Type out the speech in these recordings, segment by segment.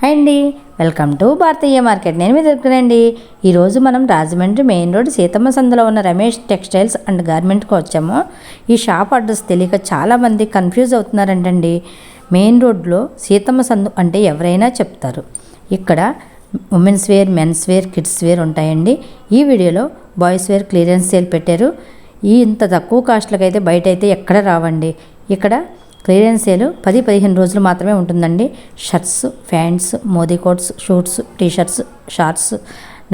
Hi అండి. Welcome to Bharatiya market. నేను మీ దొరుకునండి ఈరోజు మనం రాజమండ్రి మెయిన్ రోడ్ సీతమ్మ సందులో ఉన్న రమేష్ టెక్స్టైల్స్ అండ్ గార్మెంట్కి వచ్చాము. ఈ షాప్ అడ్రస్ తెలియక చాలామంది కన్ఫ్యూజ్ అవుతున్నారంటండి. మెయిన్ రోడ్లో సీతమ్మ సందు అంటే ఎవరైనా చెప్తారు. ఇక్కడ women's wear men's wear kids wear ఉంటాయండి. ఈ వీడియోలో బాయ్స్ వేర్ క్లియరెన్స్ సేల్ పెట్టారు. ఈ ఇంత తక్కువ కాస్ట్లకైతే అయితే బయట అయితే ఎక్కడ రావండి. ఇక్కడ క్లియరెన్స్ సేల్ పది పదిహేను రోజులు మాత్రమే ఉంటుందండి. Shirts pants Modi coats suits T shirts shorts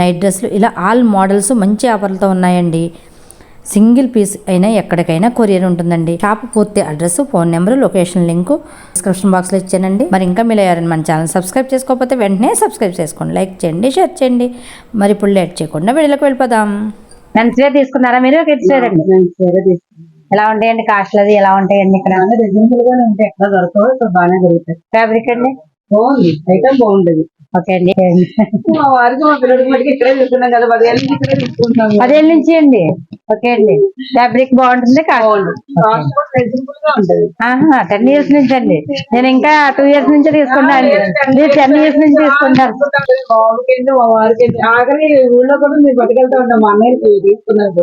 night డ్రెస్లు ఇలా ఆల్ మోడల్స్ మంచి ఆఫర్లతో ఉన్నాయండి. సింగిల్ పీస్ అయినా ఎక్కడికైనా కొరియర్ ఉంటుందండి. షాప్ పూర్తి address phone number location link description బాక్స్లో ఇచ్చానండి. మరి ఇంకా మీరు ఎవరైనా మన ఛానల్ సబ్స్క్రైబ్ చేసుకోకపోతే వెంటనే సబ్స్క్రైబ్ చేసుకోండి లైక్ చేయండి షేర్ చేయండి. మరి ఇప్పుడు లేట్ చేయకుండా వీడియోకి వెళ్ళిపోదాం. తీసుకున్నారా మీరు? ఎలా ఉంటాయండి కాస్ట్లు అది ఎలా ఉంటాయండి ఇక్కడ? రీజనబుల్ గానే ఉంటాయి. ఎక్కడ దొరకవు ఇక్కడ బాగానే దొరుకుతాయి. ఫ్యాబ్రిక్ అండి? బాగుంది. ఐటమ్ బాగుంటది. ఓకే అండి. పదేళ్ళ నుంచి అండి? ఓకే అండి. ఫ్యాబ్రిక్ బాగుంటుంది టెన్ ఇయర్స్ నుంచి అండి. నేను ఇంకా టూ ఇయర్స్ నుంచి తీసుకున్నా అండి. టెన్ ఇయర్స్ నుంచి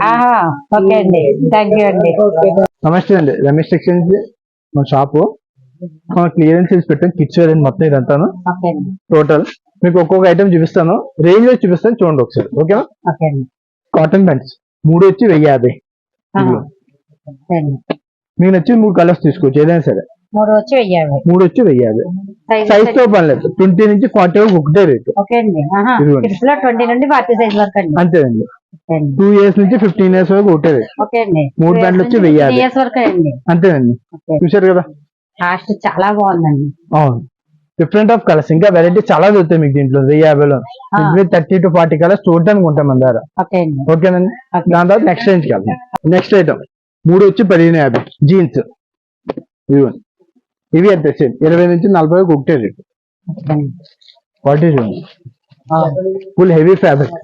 ఆహా ఓకే అండి. థ్యాంక్ యూ అండి. నమస్తే అండి. రమేష్ టెక్స్టైల్స్ మా షాపు. క్లియరెన్స్ చేసి పెట్టాం కిడ్స్ వేర్ అండి మొత్తం ఇదంతాను. టోటల్ మీకు ఒక్కొక్క ఐటమ్ చూపిస్తాను. రేంజ్ వైజ్ చూపిస్తాను. చూడండి ఒకసారి. ఓకేనా కాటన్ ప్యాంట్స్ మూడు వచ్చి వెయ్యి యాభై. మీకు నచ్చి మూడు కలర్స్ తీసుకోవచ్చు. ఏదైనా సరే. మూడు వచ్చి వెయ్యాలి మూడు వచ్చి వెయ్యి యాభై. సైజ్తో పని లేదు. ట్వంటీ నుంచి ఫార్టీ వరకు ఒకటే రేటు లో ట్వంటీ నుండి ఫార్టీ సైజ్ వరకు అండి. అంతేనండి టూ ఇయర్స్ నుంచి ఫిఫ్టీన్ ఇయర్స్ వరకు ఒకటే రేట్ మూడు బ్యాండ్లు వచ్చి వెయ్యి యాభై. ఇయర్స్ వరకు అండి. అంతేనండి. చూసారు కదా? కాస్ట్ చాలా బాగుందండి. అవును. డిఫరెంట్ ఆఫ్ కలర్స్ ఇంకా వెరైటీ చాలా దొరుకుతాయి మీకు దీంట్లో. వెయ్యి యాభైలో. థర్టీ టు ఫార్టీ కలర్స్ చూడటానికి ఉంటాం మన దగ్గర. ఓకే అండి. ఓకేనండి. దాని తర్వాత నెక్స్ట్ రేంజ్కి వెళ్దాం. నెక్స్ట్ ఐటమ్ మూడు వచ్చి పదిహేను యాభై. జీన్స్ ఇవ్వండి ఇవి అంతే సేమ్ ఇరవై నుంచి నలభై ఒకటే రేటు క్వాలిటీ చూడండి ఫుల్ హెవీ ఫ్యాబ్రిక్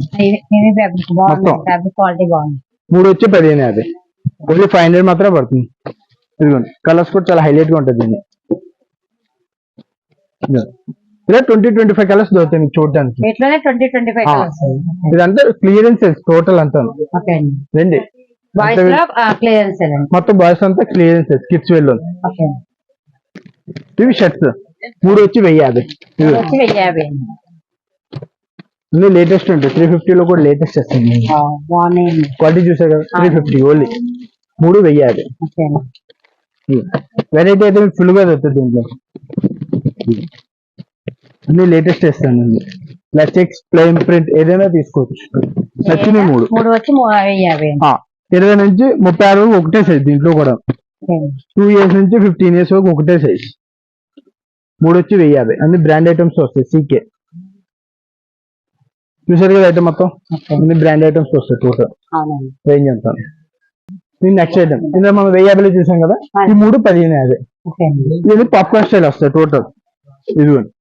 మొత్తం. మూడు వచ్చి పదిహేను యాభై. ఓన్లీ ఫైవ్ హండ్రెడ్ మాత్రమే పడుతుంది. ఇదిగోండి కలర్స్ కూడా చాలా హైలైట్గా ఉంటుంది దీన్ని. ఇలా ట్వంటీ ట్వంటీ ఫైవ్ కలర్స్ దొరుకుతాయి మీకు. కలర్స్ ఇదంతా క్లియరెన్స్ టోటల్ అంతా. రండి. లో మొత్తం బాయ్స్ అంతా క్లియరెన్స్ కిడ్స్ వెళ్ళి ఇవి షర్ట్స్ మూడు వచ్చి వెయ్యి యాభై. లేటెస్ట్ ఉంటాయి త్రీ ఫిఫ్టీలో కూడా లేటెస్ట్ వస్తుంది క్వాలిటీ చూసారు కదా త్రీ ఫిఫ్టీ ఓన్లీ మూడు వెయ్యి యాభై. వెరైటీ అయితే మీకు ఫుల్గా దొరుకుతుంది దీంట్లో. అన్ని లేటెస్ట్ వేస్తానండి చెక్స్ ప్లెయిన్ ప్రింట్ ఏదైనా తీసుకోవచ్చు. నచ్చినవి మూడు. మూడు వచ్చి యాభై ఇరవై నుంచి ముప్పై ఆరు వరకు ఒకటే సైజ్ దీంట్లో కూడా. టూ ఇయర్స్ నుంచి ఫిఫ్టీన్ ఇయర్స్ వరకు ఒకటే సైజ్ మూడు వచ్చి వెయ్యి యాభై. అన్ని బ్రాండ్ ఐటమ్స్ వస్తాయి. సీకే చూసారు కదా ఐటమ్ మొత్తం? అన్ని బ్రాండ్ ఐటమ్స్ వస్తాయి టోటల్ రేంజ్ అంతా. దీని నెక్స్ట్ ఐటమ్ ఇందులో మనం వెయ్యి యాభైలో చూసాం కదా? ఈ మూడు పదిహేను యాభై. ఇది పాప్కార్న్ స్టైల్ వస్తాయి టోటల్ ఇదిగోండి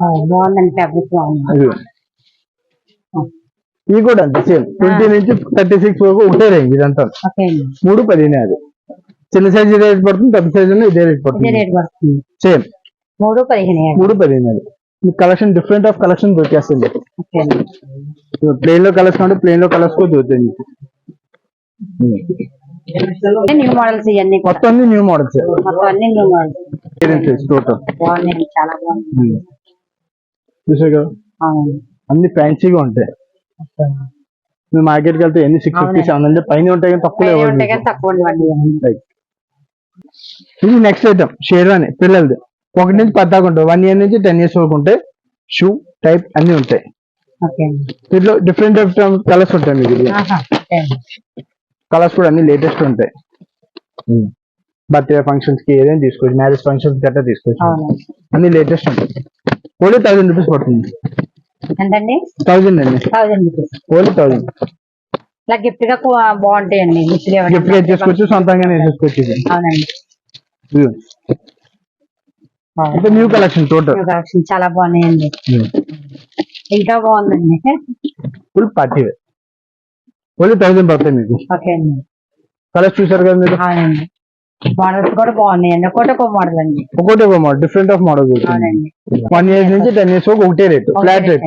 ఆ, బాగుందండి ఫ్యాబ్రిక్ బాగుంది ఇదిగోండి ఇవి కూడా అంతే సేమ్. ట్వంటీ నుంచి థర్టీ సిక్స్ వరకు ఒకటే రేంజ్ ఇదంతా మూడు పదిహేను యాభై. చిన్న సైజ్ ఇదే రేట్ పడుతుంది పెద్ద సైజ్ ఇదే రేట్ ఇదే పడుతుంది. సేమ్. మూడు పదిహేను మూడు పదిహేను ఈ కలెక్షన్ డిఫరెంట్ ఆఫ్ కలెక్షన్ దొరికేస్తుంది. ప్లేన్లో కలర్స్ అంటే ప్లేన్లో కలర్స్ కూడా దొరుకుతాయి మీకు. న్యూ మోడల్స్ ఇవన్నీ మొత్తం అన్ని న్యూ మోడల్స్ మొత్తం అన్ని న్యూ మోడల్స్ టోటల్ బాగున్నాయి చాలా చూసారు కదా అవునండి. అన్ని ఫ్యాన్సీగా ఉంటాయి. మీరు మార్కెట్కి వెళ్తే ఎన్ని సిక్స్ ఫిఫ్టీ సెవెన్ హండ్రెడ్ పైన ఉంటాయి కానీ తక్కువ ఇది నెక్స్ట్ ఐటమ్ షేర్వాణి పిల్లలది. ఒకటి నుంచి పద్దాకు ఉంటాయి. వన్ ఇయర్ నుంచి టెన్ ఇయర్స్ వరకు ఉంటాయి. షూ టైప్ అన్ని ఉంటాయి. దీంట్లో డిఫరెంట్ డిఫరెంట్ కలర్స్ ఉంటాయి మీకు కలర్స్ కూడా అన్ని లేటెస్ట్ ఉంటాయి. బర్త్డే ఫంక్షన్స్కి ఏదైనా తీసుకోవచ్చు మ్యారేజ్ ఫంక్షన్స్ గట్రా తీసుకోవచ్చు. అన్ని లేటెస్ట్ ఉంటాయి. ఓన్లీ థౌసండ్ రూపీస్ పడుతుంది. ఎంతండి? థౌసండ్ అండి. థౌజండ్ రూపీస్ ఓన్లీ థౌసండ్ ఇలా గిఫ్ట్గా కూ- బాగుంటాయండి. గిఫ్ట్ గిఫ్ట్గా చేసుకోవచ్చు సొంతంగానే వేసేసుకోవచ్చు ఇది. అవునండి. ఇది. అంటే న్యూ కలెక్షన్ టోటల్ కలెక్షన్ చాలా బాగున్నాయండి. ఇంకా బాగుందండి. ఫుల్ పార్టీ ఓన్లీ థౌసండ్ పడతాయి మీకు. ఓకే అండి. కలర్స్ చూసారు కదా మీరు? అవునండి. మోడల్స్ కూడా బాగున్నాయండి ఒకటి ఒక మోడల్ అండి? ఒకటి ఒక మోడల్ డిఫరెంట్ ఆఫ్ మోడల్ అవునండి. వన్ ఇయర్ నుంచి టెన్ ఇయర్స్ వరకు ఒకటే rate flat rate.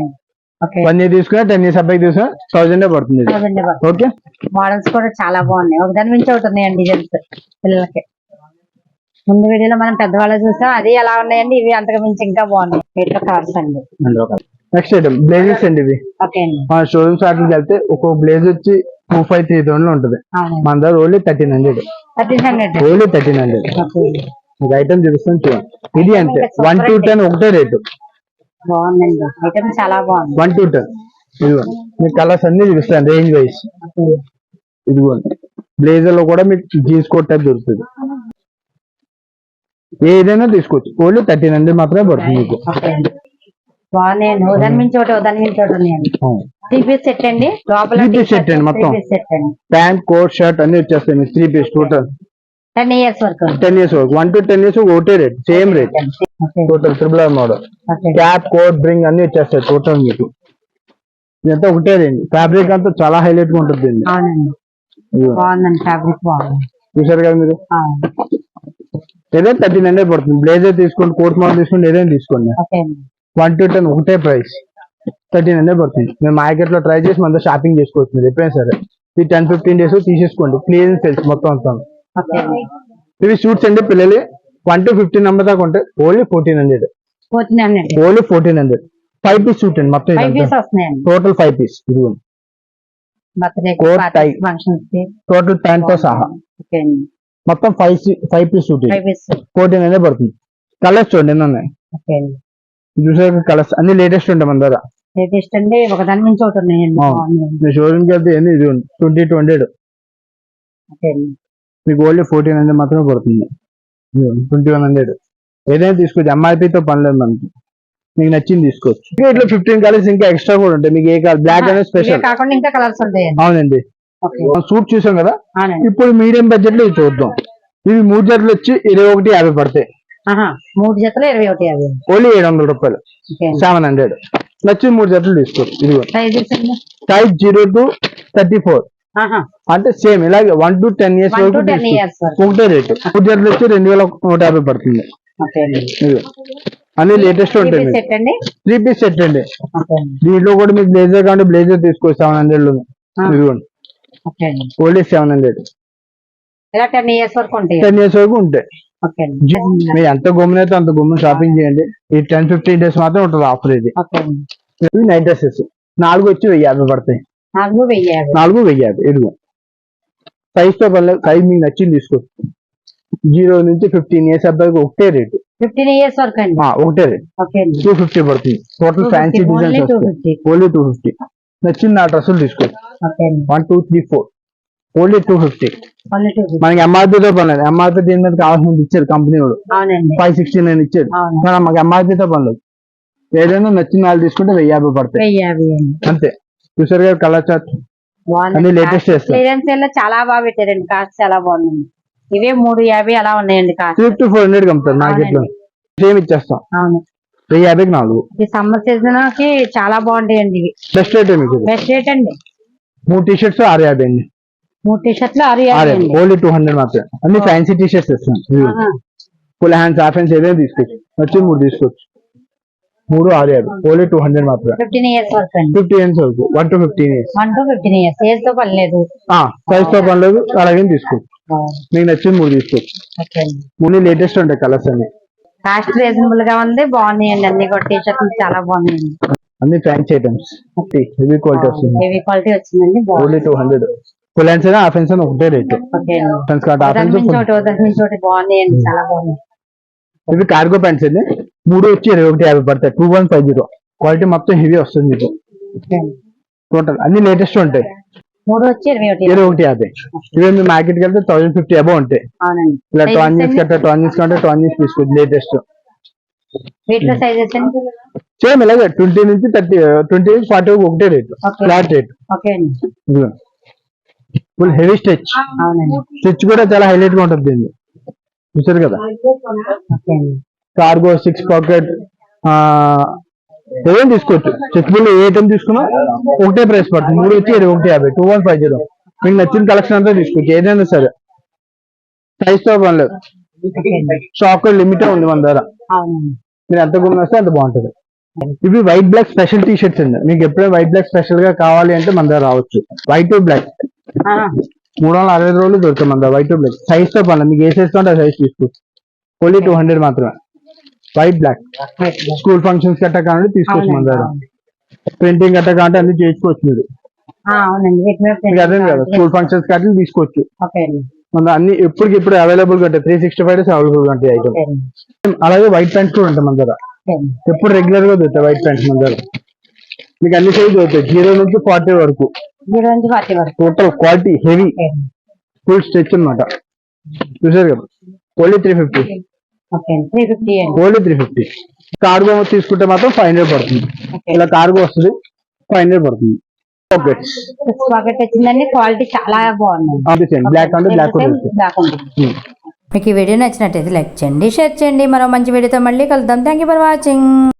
One year తీసుకున్నా టెన్ ఇయర్స్ అబ్బాయికి తీసుకున్నా థౌసండ్ పడుతుంది. ఓకే? మోడల్స్ కూడా చాలా బాగున్నాయి. ఒకదాని మించి ఉన్నాయండి డిజైన్స్ పిల్లలకి. ముందు వీడియోలో మనం పెద్దవాళ్ళు చూసాం. అది ఎలా ఉన్నాయండి? ఇవి అంతకు మించి ఇంకా బాగున్నాయి. వీటిలో అండి. నెక్స్ట్ ఐటమ్ బ్లేజెస్ అండి ఇవి. మన షోరూమ్స్ వాటికి వెళ్తే ఒక్కో బ్లేజ్ వచ్చి టూ ఫైవ్ త్రీ థౌసండ్లో ఉంటుంది. మన దగ్గర only thirteen hundred only thirteen hundred ఒక ఐటమ్ చూపిస్తాను చూడండి. ఇది అంతే. వన్ టు టెన్ ఒకటే రేటు వన్ టు టెన్ ఇదిగోండి మీకు కలర్స్ అన్ని చూపిస్తాను రేంజ్ వైజ్. ఇదిగోండి బ్లేజర్లో కూడా మీకు జీన్స్ కోట్ టైప్ దొరుకుతుంది. ఏదైనా తీసుకోవచ్చు. ఓన్లీ థర్టీన్ హండ్రెడ్ మాత్రమే పడుతుంది మీకు. అండి ఒకదాని మించి ఒకటి ఒకదాని మించి ఒకటి ఉన్నాయండి త్రీ పీస్ సెట్ అండి. లోపల piece set అండి మొత్తం. సెట్ అండి. ప్యాంట్ కోట్ షర్ట్ అన్ని వచ్చేస్తాయి three piece total. Ten years వరకు టెన్ ఇయర్స్ వరకు. వన్ టు టెన్ ఇయర్స్ ఒకటే rate same rate. Total triple R model cap coat bring అన్ని వచ్చేస్తాయి టోటల్ మీకు. ఇదంతా ఒకటే రేంజ్. ఫ్యాబ్రిక్ అంతా చాలా హైలైట్గా ఉంటుంది. బాగుందండి ఫ్యాబ్రిక్ బాగుంది. చూసారు కదా మీరు? ఏదైనా థర్టీన్ హండ్రెడ్ పడుతుంది. బ్లేజర్ తీసుకోండి కోట్ మోడల్ తీసుకోండి ఏదైనా తీసుకోండి. ఓకే అండి. వన్ టు టెన్ ఒకటే ప్రైస్. థర్టీన్ హండ్రెడ్ పడుతుంది. మేము మార్కెట్లో ట్రై చేసి మన షాపింగ్ చేసుకోవచ్చు మీరు ఎప్పుడైనా సరే. ఈ టెన్ ఫిఫ్టీన్ డేస్ తీసేసుకోండి. క్లియర్ సేల్స్ మొత్తం అంతా. ఇవి షూట్స్ అండి పిల్లలు వన్ టు ఫిఫ్టీన్ నెంబర్ దాకా ఉంటాయి. Only fourteen hundred. Only fourteen hundred. Five piece suit అండి మొత్తం టోటల్ ఫైవ్ పీస్ ఇదిగోండి టోటల్ ప్యాంట్తో సహా. మొత్తం five five piece suit fourteen hundred పడుతుంది. కలర్స్ చూడండి ఎన్ని ఉన్నాయి. చూసారు కలర్స్ అన్ని లేటెస్ట్ ఉంటాయి మన దగ్గర. లేటెస్ట్ అండి ఒకదాని మించి ఒకటి ఉన్నాయండి షోరూమ్కి వెళ్తే ఇది ట్వంటీ టూ హండ్రెడ్. మీకు ఓన్లీ ఫోర్టీన్ హండ్రెడ్ మాత్రమే పడుతుంది. Twenty one hundred. ఏదైనా తీసుకోవచ్చు. MRP తో పని లేదు మనకి. మీకు నచ్చింది తీసుకోవచ్చు. ఇట్లా ఫిఫ్టీన్ కలర్స్ ఇంకా ఎక్స్ట్రా కూడా ఉంటాయి. మీకు ఏ కలర్ బ్లాక్ అనేది స్పెషల్ కాకుండా ఇంకా కలర్స్ ఉంటాయండి. అవునండి. సూట్ చూసాం కదా? ఇప్పుడు మీడియం బడ్జెట్లో ఇది చూద్దాం. ఇవి మూడు జతలు వచ్చి ఇరవై ఒకటి యాభై పడతాయి. మూడు జతలు ఇరవై ఒకటి యాభై. ఓన్లీ ఏడు వందల రూపాయలు. Seven hundred. నచ్చి మూడు జతలు తీసుకోవచ్చు ఇదిగో. Size zero to thirty four. అంటే సేమ్ ఇలాగే వన్ టు టెన్ ఇయర్స్ వరకు ఒకటే రేటు. మూడు జతలు వచ్చి రెండు వేల నూట యాభై పడుతుంది. అన్ని లేటెస్ట్ ఉంటాయి త్రీ పీస్ సెట్ అండి? దీంట్లో కూడా మీకు బ్లేజర్ కావాలంటే బ్లేజర్ తీసుకోవచ్చు సెవెన్ హండ్రెడ్లో. ఇదిగోండి. Only seven hundred ten years వరకు ఉంటాయి. మీరు ఎంత గుమ్మన అయితే అంత గుమ్మన షాపింగ్ చేయండి. ఈ టెన్ ఫిఫ్టీన్ డేస్ మాత్రం ఉంటుంది ఆఫర్ ఇది. ఇవి నైట్ డ్రెస్సెస్ నాలుగు వచ్చి వెయ్యి యాభై పడతాయి. నాలుగు వెయ్యి నాలుగు వెయ్యి యాభై ఇదిగో. సైజ్తో పర్లేదు సైజ్ మీకు నచ్చింది తీసుకోవచ్చు జీరో నుంచి ఫిఫ్టీన్ ఇయర్స్ అబ్బాయికి ఒకటే రేటు ఫిఫ్టీన్ ఇయర్స్ వరకు అండి. ఒకటే రేట్ టూ ఫిఫ్టీ పడుతుంది. Total fancy designs fifty only two fifty నచ్చింది నా డ్రెస్సులు తీసుకోవచ్చు one two three four only two fifty. మనకి ఎంఆర్పీతో పర్లేదు ఎంఆర్పీ దీని మీద కావాల్సింది ఇచ్చారు కంపెనీ వాడు. ఫైవ్ సిక్స్టీ నైన్ అవును. కానీ మాకు ఎంఆర్పీతో పర్లేదు ఏదైనా నచ్చిన వాళ్ళు తీసుకుంటే వెయ్యి యాభై పడతాయి. అంతే. చూసారు కదా కలర్ చార్ట్? అన్ని చాలా బాగా పెట్టారండి. కాస్ట్ చాలా బాగుందండి. ఇవే మూడు యాభై అలా ఉన్నాయండి cost. Three to four hundred అమ్ముతారు మార్కెట్లో. సేమ్ ఇచ్చేస్తాం. వెయ్యి యాభైకి నాలుగు. ఈ సమ్మర్ సీజన్కి చాలా బాగుంటాయండి బెస్ట్ రేట్. బెస్ట్ రేట్ అండి. మూడు టీ షర్ట్స్ ఆరు యాభై అండి. మూడు టీ షర్ట్లు ఓన్లీ టూ హండ్రెడ్ మాత్రమే అన్ని fancy T shirts. Full hands half hands ఏదైనా తీసుకోవచ్చు వచ్చి మూడు తీసుకోవచ్చు మూడు ఆరు యాభై ఓన్లీ టూ హండ్రెడ్ మాత్రమే ఫిఫ్టీన్ ఇయర్స్ వరకు ఇయర్స్ వరకు one to fifteen years one to fifteen years ఏజ్తో పని లేదు సైజ్తో పని లేదు అలాగే తీసుకోవచ్చు మీకు నచ్చింది మూడు తీసుకోవచ్చు మూడు లేటెస్ట్ ఉంటాయి కలర్స్ అన్ని కాస్ట్ రీజనబుల్గా ఉంది బాగున్నాయండి అన్ని కూడా టీ షర్ట్లు చాలా బాగున్నాయండి అన్ని ఫ్యాన్సీ ఐటమ్స్ హెవీ క్వాలిటీ వస్తుంది హెవీ క్వాలిటీ వచ్చిందండి only two hundred full hands అయినా హాఫ్ హ్యాండ్స్ అయినా ఒకటే rate. Friends card half hands బాగున్నాయి ఇవి కార్గో ప్యాంట్స్ అండి. మూడు వచ్చి ఇరవై ఒకటి యాభై పడతాయి. Two one five zero quality మొత్తం హెవీ వస్తుంది మీకు. టోటల్ అన్ని లేటెస్ట్ ఉంటాయి. మూడు వచ్చి ఇరవై ఒకటి యాభై. ఇవి మీ మార్కెట్కి వెళ్తే థౌసండ్ ఫిఫ్టీ అబౌ ఉంటాయి. ఇలా టాన్ అండి? కంటే టాన్ కంటే టాన్ తీసుకోవచ్చు లేటెస్ట్ వీటిలో సైజెస్ అండి? సేమ్ ఇలాగే ట్వంటీ నుంచి థర్టీ ట్వంటీ నుంచి ఫార్టీ ఒకటే rate. Flat rate full heavy stitch stitch కూడా చాలా హైలైట్గా ఉంటుంది దీన్ని చూసారు కదా? కార్గో సిక్స్ పాకెట్ ఏదైనా తీసుకోవచ్చు? స్ట్రెచబుల్ ఏ ఐటమ్ తీసుకున్నా ఒకటే ప్రైస్ పడుతుంది. మూడు వచ్చి ఇరవై ఒకటి యాభై టూ వన్ ఫైవ్ జీరో మీకు నచ్చిన కలెక్షన్ అంతా తీసుకోవచ్చు. ఏదైనా సరే. సైజ్తో పని లేదు. స్టాక్ లిమిట్ ఉంది మన దగ్గర. అవునండి. మీరు ఎంత గుమ్మ వస్తే అంత బాగుంటది. ఇవి white black special T shirts అండి. మీకు ఎప్పుడైనా వైట్ బ్లాక్ స్పెషల్గా కావాలి అంటే మన దగ్గర రావచ్చు. వైట్ బ్లాక్ మూడు వందల అరవై రోజులు మన దగ్గర వైట్ బ్లాక్ సైజ్తో పని మీకు ఏ సైజ్ ఆ సైజ్ తీసుకోవచ్చు ఓన్లీ టూ హండ్రెడ్ మాత్రమే. వైట్ బ్లాక్ స్కూల్ ఫంక్షన్స్ గట్టా కావాలంటే తీసుకోవచ్చు మన దగ్గర. ప్రింటింగ్ గట్టా కావాలంటే అన్ని చేసుకోవచ్చు మీరు. మీకు అదే కదా స్కూల్ ఫంక్షన్స్ కాబట్టి తీసుకోవచ్చు. మన అన్ని ఎప్పటికి ఇప్పుడు అవైలబుల్గా ఉంటాయి. త్రీ సిక్స్టీ ఫైవ్ డేస్ అవైలబుల్గా ఉంటాయి ఐటమ్ అలాగే వైట్ ప్యాంట్స్ కూడా ఉంటాయి మన దగ్గర. ఎప్పుడు రెగ్యులర్గా దొరుకుతాయి వైట్ ప్యాంట్స్ మన దగ్గర. మీకు అన్ని సైజ్ దొరుకుతాయి. జీరో నుంచి ఫార్టీ వరకు. జీరో నుంచి ఫార్టీ వరకు total quality heavy full stretch అన్నమాట. చూసారు కదా? Only three fifty three fifty only three fifty cargo తీసుకుంటే మాత్రం ఫైవ్ హండ్రెడ్ పడుతుంది. ఇలా కార్గో వస్తుంది ఫైవ్ హండ్రెడ్ పడుతుంది. పాకెట్ వచ్చిందండి క్వాలిటీ చాలా బాగుంది. బ్లాక్ అంటే బ్లాక్ బ్లాక్ ఉంటుంది. మీకు ఈ వీడియో నచ్చినట్టయితే లైక్ చేయండి షేర్ చేయండి. మరో మంచి వీడియోతో మళ్ళీ కలుద్దాం. Thank you for watching